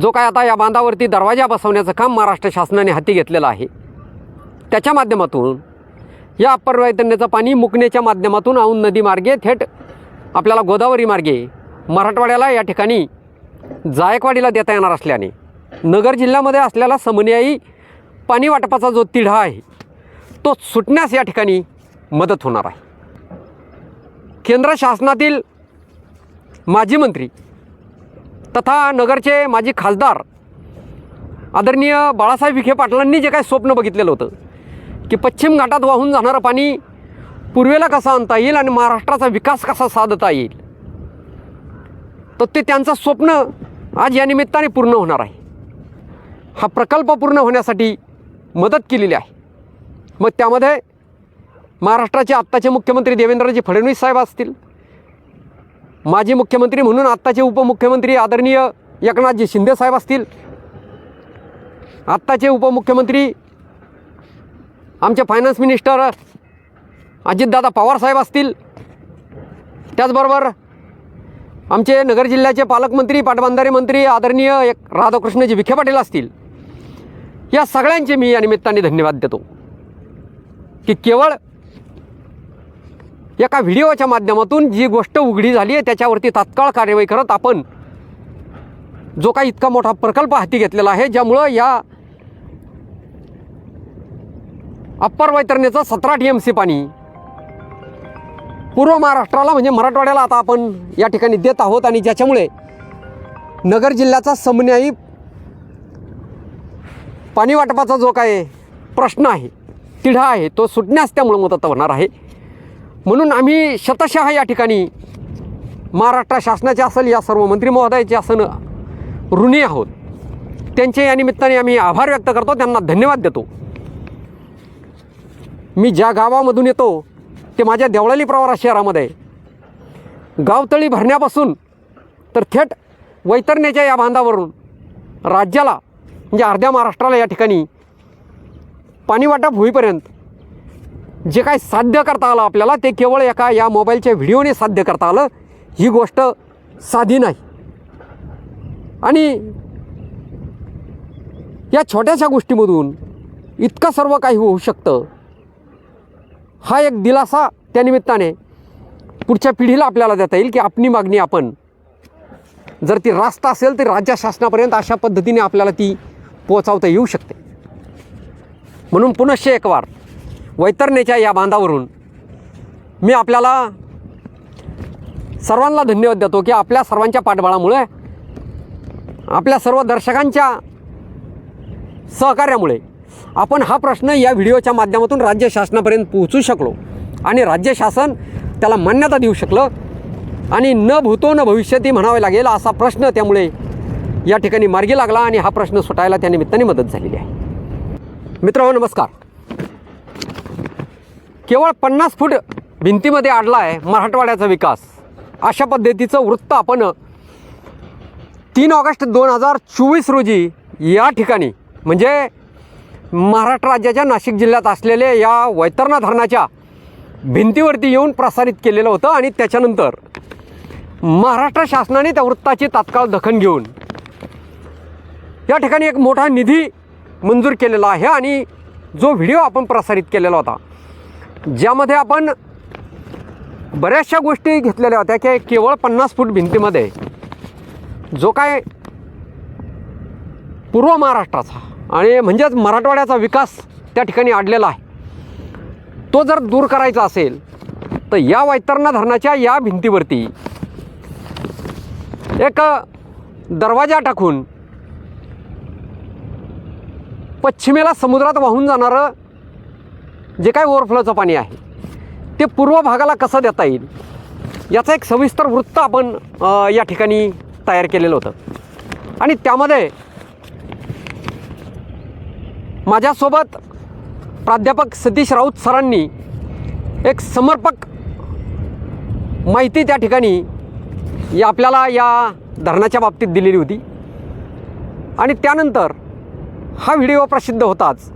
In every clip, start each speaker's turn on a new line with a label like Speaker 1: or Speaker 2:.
Speaker 1: जो काय आता या बांधावरती दरवाजा बसवण्याचं काम महाराष्ट्र शासनाने हाती घेतलेलं आहे. त्याच्या माध्यमातून या अप्पर वैतरण्याचं पाणी मुकण्याच्या माध्यमातून औंध नदीमार्गे थेट आपल्याला गोदावरी मार्गे मराठवाड्याला या ठिकाणी जायकवाडीला देता येणार असल्याने नगर जिल्ह्यामध्ये असलेला समन्यायी पाणी वाटपाचा जो तिढा आहे तो सुटण्यास या ठिकाणी मदत होणार आहे. केंद्र शासनातील माजी मंत्री तथा नगरचे माजी खासदार आदरणीय बाळासाहेब विखे पाटलांनी जे काही स्वप्न बघितलेलं होतं की पश्चिम घाटात वाहून जाणारं पाणी पूर्वेला कसा आणता येईल आणि महाराष्ट्राचा विकास कसा साधता येईल? तर ते त्यांचं स्वप्न आज या निमित्ताने पूर्ण होणार आहे. हा प्रकल्प पूर्ण होण्यासाठी मदत केलेली आहे. मग त्यामध्ये महाराष्ट्राचे आत्ताचे मुख्यमंत्री देवेंद्रजी फडणवीस साहेब असतील माजी मुख्यमंत्री म्हणून आत्ताचे उपमुख्यमंत्री आदरणीय एकनाथजी शिंदे साहेब असतील. आत्ताचे उपमुख्यमंत्री आमचे फायनान्स मिनिस्टर अजितदादा पवार साहेब असतील. त्याचबरोबर आमचे नगर जिल्ह्याचे पालकमंत्री पाटबंधारे मंत्री आदरणीय एक राधाकृष्णजी विखे पाटील असतील. या सगळ्यांचे मी या निमित्ताने धन्यवाद देतो. की केवळ एका व्हिडिओच्या माध्यमातून जी गोष्ट उघडी झाली आहे त्याच्यावरती तात्काळ कार्यवाही करत आपण जो काही इतका मोठा प्रकल्प हाती घेतलेला आहे ज्यामुळं या अप्पर वैतरणेचं सतरा टी एम सी पाणी पूर्व महाराष्ट्राला म्हणजे मराठवाड्याला आता आपण या ठिकाणी देत आहोत आणि ज्याच्यामुळे नगर जिल्ह्याचा समन्यायी पाणी वाटपाचा जो काय प्रश्न आहे तिढा आहे तो सुटण्यास त्यामुळे मदत होणार आहे. म्हणून आम्ही शतशः या ठिकाणी महाराष्ट्र शासनाचे असेल या सर्व मंत्री महोदयाचे असन ऋणी आहोत त्यांचे या निमित्ताने आम्ही आभार व्यक्त करतो त्यांना धन्यवाद देतो मी ज्या गावामधून येतो ते माझ्या देवळाली प्रवारा शहरामध्ये आहे. गावतळी भरण्यापासून तर थेट वैतरण्याच्या या बांधावरून राज्याला म्हणजे अर्ध्या महाराष्ट्राला या ठिकाणी पाणी वाटप होईपर्यंत जे काय साध्य करता आलं आपल्याला ते केवळ एका या मोबाईलच्या व्हिडिओने साध्य करता आलं ही गोष्ट साधी नाही. आणि या छोट्याशा गोष्टीमधून इतकं सर्व काही होऊ शकतं हा एक दिलासा त्या निमित्ताने पुढच्या पिढीला आपल्याला देता येईल की आपली मागणी आपण जर ती रास्त असेल तर राज्य शासनापर्यंत अशा पद्धतीने आपल्याला ती पोचवता येऊ शकते. म्हणून पुनश्च एक वार वैतरणेच्या या बांधावरून मी आपल्याला सर्वांना धन्यवाद देतो की आपल्या सर्वांच्या पाठबळामुळे आपल्या सर्व दर्शकांच्या सहकार्यामुळे आपण हा प्रश्न या व्हिडिओच्या माध्यमातून राज्य शासनापर्यंत पोहोचू शकलो आणि राज्य शासन त्याला मान्यता देऊ शकलं आणि न भूतो न भविष्यती म्हणावे लागेल असा प्रश्न त्यामुळे या ठिकाणी मार्गी लागला आणि हा प्रश्न सुटायला त्या निमित्ताने मदत झालेली आहे. मित्र नमस्कार. केवळ पन्नास फूट भिंतीमध्ये आडला आहे मराठवाड्याचा विकास. अशा पद्धतीचं वृत्त आपण तीन ऑगस्ट दोन हजार चोवीस रोजी या ठिकाणी म्हणजे महाराष्ट्र राज्याच्या नाशिक जिल्ह्यात असलेल्या या वैतरणा धरणाच्या भिंतीवरती येऊन प्रसारित केलेलं होतं आणि त्याच्यानंतर महाराष्ट्र शासनाने त्या वृत्ताची तात्काळ दखल घेऊन या ठिकाणी एक मोठा निधी मंजूर केलेला आहे आणि जो व्हिडिओ आपण प्रसारित केलेला होता. ज्यामध्ये आपण बऱ्याचशा गोष्टी घेतलेल्या होत्या की केवळ पन्नास फूट भिंतीमध्ये जो काय पूर्व महाराष्ट्राचा आणि म्हणजेच मराठवाड्याचा विकास त्या ठिकाणी आडलेला आहे. तो जर दूर करायचा असेल तर या वैतरणा धरणाच्या या भिंतीवरती एक दरवाजा टाकून पश्चिमेला समुद्रात वाहून जाणारं जे काय ओव्हरफ्लोचं पाणी आहे ते पूर्व भागाला कसं देता येईल? याचं एक सविस्तर वृत्त आपण या ठिकाणी तयार केलेलं होतं. आणि त्यामध्ये माझ्यासोबत प्राध्यापक सतीश राऊत सरांनी एक समर्पक माहिती त्या ठिकाणी या आपल्याला या धरणाच्या बाबतीत दिलेली होती. आणि त्यानंतर हा व्हिडिओ प्रसिद्ध होताच.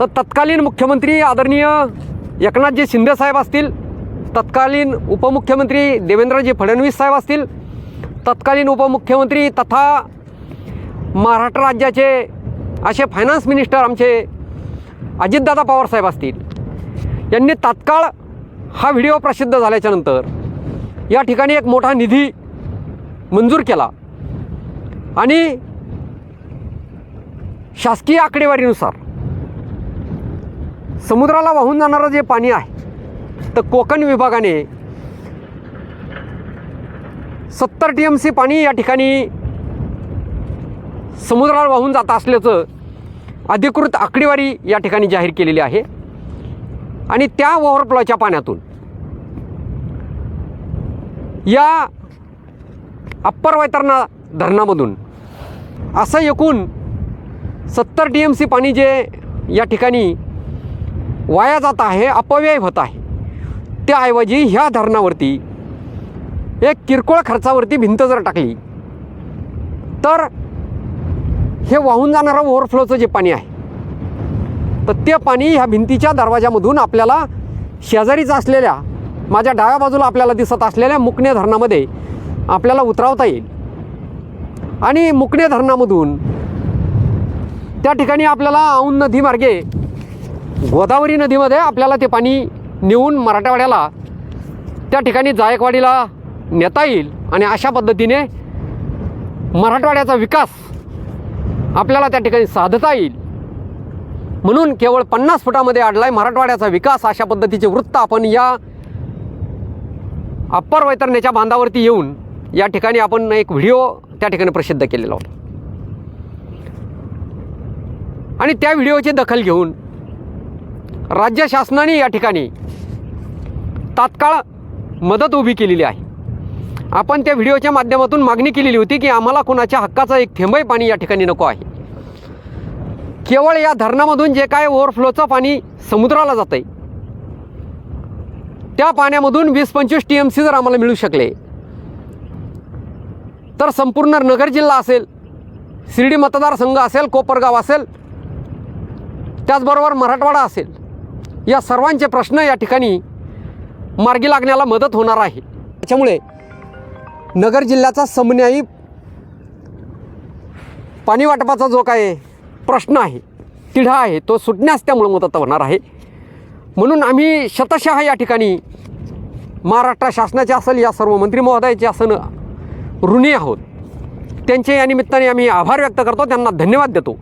Speaker 1: तर तत्कालीन मुख्यमंत्री आदरणीय एकनाथजी शिंदे साहेब असतील तत्कालीन उपमुख्यमंत्री देवेंद्रजी फडणवीस साहेब असतील तत्कालीन उपमुख्यमंत्री तथा महाराष्ट्र राज्याचे असे फायनान्स मिनिस्टर आमचे अजितदादा पवारसाहेब असतील. यांनी तात्काळ हा व्हिडिओ प्रसिद्ध झाल्याच्यानंतर या ठिकाणी एक मोठा निधी मंजूर केला आणि शासकीय आकडेवारीनुसार समुद्राला वाहून जाणारं जे पाणी आहे तर कोकण विभागाने सत्तर टी एम सी पाणी या ठिकाणी समुद्राला वाहून जात असल्याचं अधिकृत आकडेवारी या ठिकाणी जाहीर केलेली आहे. आणि त्या ओव्हरफ्लोच्या पाण्यातून या अप्पर वैतरणा धरणामधून असं एकूण सत्तर टी एम सी पाणी जे या ठिकाणी वाया जात आहे अपव्यय होत आहे. त्याऐवजी ह्या धरणावरती एक किरकोळ खर्चावरती भिंत जर टाकली तर हे वाहून जाणारं ओव्हरफ्लोचं जे पाणी आहे तर ते पाणी ह्या भिंतीच्या दरवाजामधून आपल्याला शेजारीच असलेल्या माझ्या डाव्या बाजूला आपल्याला दिसत असलेल्या मुकणे धरणामध्ये आपल्याला उतरावता येईल. आणि मुकणे धरणामधून त्या ठिकाणी आपल्याला औंध नदीमार्गे गोदावरी नदीमध्ये आपल्याला ते पाणी नेऊन मराठवाड्याला त्या ठिकाणी जायकवाडीला नेता येईल आणि अशा पद्धतीने मराठवाड्याचा विकास आपल्याला त्या ठिकाणी साधता येईल. म्हणून केवळ पन्नास फुटामध्ये अडलाय मराठवाड्याचा विकास अशा पद्धतीचे वृत्त आपण या अप्पर वैतरण्याच्या बांधावरती येऊन या ठिकाणी आपण एक व्हिडिओ त्या ठिकाणी प्रसिद्ध केलेला होता. आणि त्या व्हिडिओची दखल घेऊन राज्य शासनाने या ठिकाणी तात्काळ मदत उभी केलेली आहे. आपण त्या व्हिडिओच्या माध्यमातून मागणी केलेली होती की आम्हाला कुणाच्या हक्काचा एक थेंबही पाणी या ठिकाणी नको आहे. केवळ या धरणामधून जे काय ओव्हरफ्लोचं पाणी समुद्राला जातं आहे त्या पाण्यामधून वीस पंचवीस टी एम सी जर आम्हाला मिळू शकले तर संपूर्ण नगर जिल्हा असेल शिर्डी मतदारसंघ असेल कोपरगाव असेल त्याचबरोबर मराठवाडा असेल या सर्वांचे प्रश्न या ठिकाणी मार्गी लागण्याला मदत होणार आहे. त्याच्यामुळे नगर जिल्ह्याचा समन्यायी पाणी वाटपाचा जो काय प्रश्न आहे तिढा आहे तो सुटण्यास त्यामुळे मदत होणार आहे. म्हणून आम्ही शतशः या ठिकाणी महाराष्ट्र शासनाचे असेल या सर्व मंत्री महोदयाचे असन ऋणी आहोत. त्यांचे या निमित्ताने आम्ही आभार व्यक्त करतो त्यांना धन्यवाद देतो.